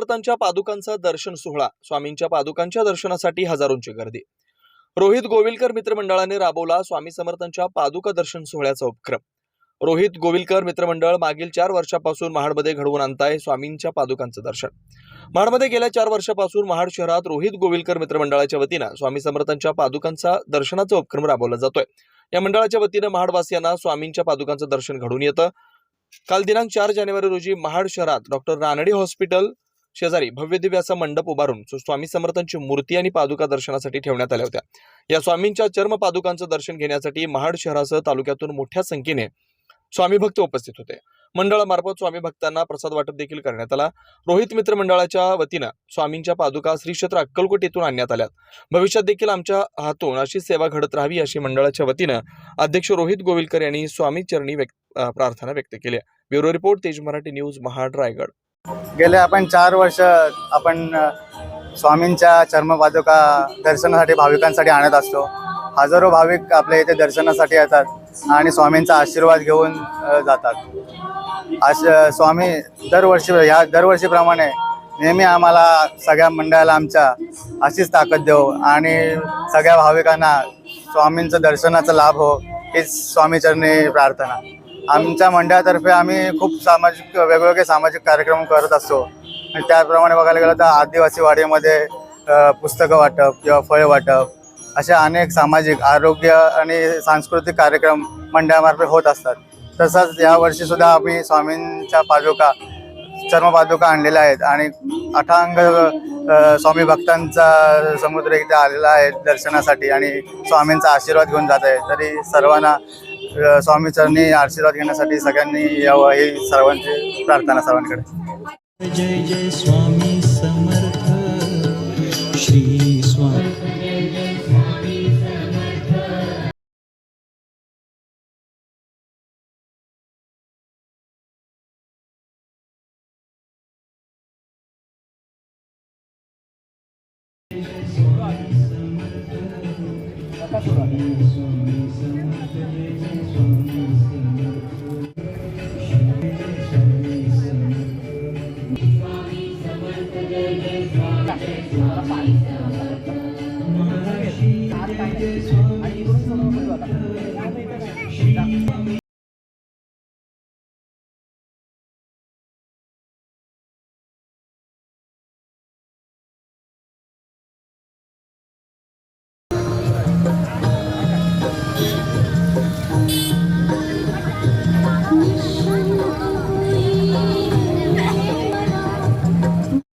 समर्थांच्या पादुकांचा दर्शन सोहळा स्वामींच्या पादुकांच्या दर्शनासाठी हजारोंची गर्दी. रोहित गोविलकर मित्रमंडळाने राबवला स्वामी समर्थांच्या पादुका दर्शन सोहळ्याचा उपक्रम. रोहित गोविलकर मित्रमंडळ मागील चार वर्षापासून महाडमध्ये घडवून आणताय स्वामींच्या पादुकांचं दर्शन. महाडमध्ये गेल्या चार वर्षापासून महाड शहरात रोहित गोविलकर मित्रमंडळाच्या वतीनं स्वामी समर्थांच्या पादुकांचा दर्शनाचा उपक्रम राबवला जातोय. या मंडळाच्या वतीनं महाडवासियांना स्वामींच्या पादुकांचं दर्शन घडून येतं. काल दिनांक चार जानेवारी रोजी महाड शहरात डॉक्टर रानडे हॉस्पिटल शेजारी भव्य दिव्य असा मंडप उभारून स्वामी समर्थांची मूर्ती आणि पादुका दर्शनासाठी ठेवण्यात आल्या होत्या. या स्वामींच्या चर्म पादुकांचं दर्शन घेण्यासाठी महाड शहरासह तालुक्यातून मोठ्या संख्येने स्वामी भक्त उपस्थित होते. मंडळामार्फत स्वामी भक्तांना प्रसाद वाटप देखील करण्यात आला. रोहित मित्र मंडळाच्या वतीनं स्वामींच्या पादुका श्री क्षेत्र अक्कलकोट येथून आणण्यात आल्यात. भविष्यात देखील आमच्या हातून अशी सेवा घडत राहावी अशी मंडळाच्या वतीनं अध्यक्ष रोहित गोविलकर यांनी स्वामी चरणी व्यक्त प्रार्थना व्यक्त केली ब्युरो रिपोर्ट तेज मराठी न्यूज महाड रायगड. गेले आपण चार वर्ष आपण स्वामींच्या चर्मपादुका दर्शनासाठी भाविकांसाठी आणत असतो. हजारो भाविक आपल्या इथे दर्शनासाठी येतात आणि स्वामींचा आशीर्वाद घेऊन जातात. आश स्वामी दरवर्षी ह्या दरवर्षीप्रमाणे नेहमी आम्हाला सगळ्या मंडळाला आमच्या अशीच ताकद देऊ आणि सगळ्या भाविकांना स्वामींचं दर्शनाचा लाभ हो हीच स्वामीचरणी प्रार्थना. आमच्या मंडळातर्फे आम्ही खूप सामाजिक वेगवेगळे सामाजिक कार्यक्रम करत असतो. आणि त्याप्रमाणे बघायला गेलं तर आदिवासी वाडीमध्ये पुस्तकं वाटप किंवा फळे वाटप अशा अनेक सामाजिक आरोग्य आणि सांस्कृतिक कार्यक्रम मंडळामार्फत होत असतात. तसंच यावर्षीसुद्धा आम्ही स्वामींच्या पादुका चर्मपादुका आणलेल्या आहेत आणि अठांग स्वामी भक्तांचा समुद्र इथे आलेला आहे दर्शनासाठी आणि स्वामींचा आशीर्वाद घेऊन जात आहे. तरी सर्वांना स्वामी चरणी आशीर्वाद घेण्यासाठी सगळ्यांनी यावं ही सर्वांची प्रार्थना सर्वांकडे जय जय Swami Samarth Shri Swami Thank you. Maharashtri Jai Jai Swami